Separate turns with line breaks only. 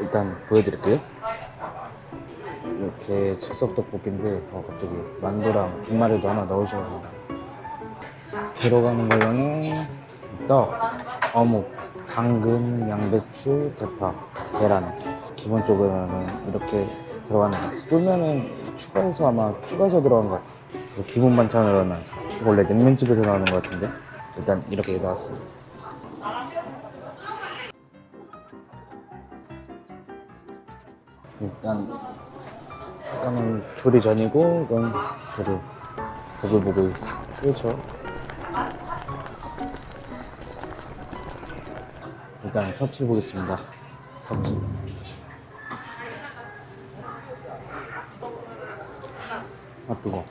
일단 보여드릴게요. 이렇게 즉석 떡볶이인데 어, 갑자기 만두랑 김말이도 하나 넣으셔서 들어가는 걸로는 떡, 어묵, 당근, 양배추, 대파, 계란 기본적으로는 이렇게 들어가는 것 같아요. 쫄면은 추가해서 아마 추가해서 들어간 것 같아요. 그 기본 반찬으로는 원래 냉면집에서 나오는 것 같은데 일단 이렇게 나왔습니다. 일단 약간은 조리 전이고 이건 저도 보글보글 싹 끓죠. 일단 섭취 보겠습니다. 섭취. 아 뜨거.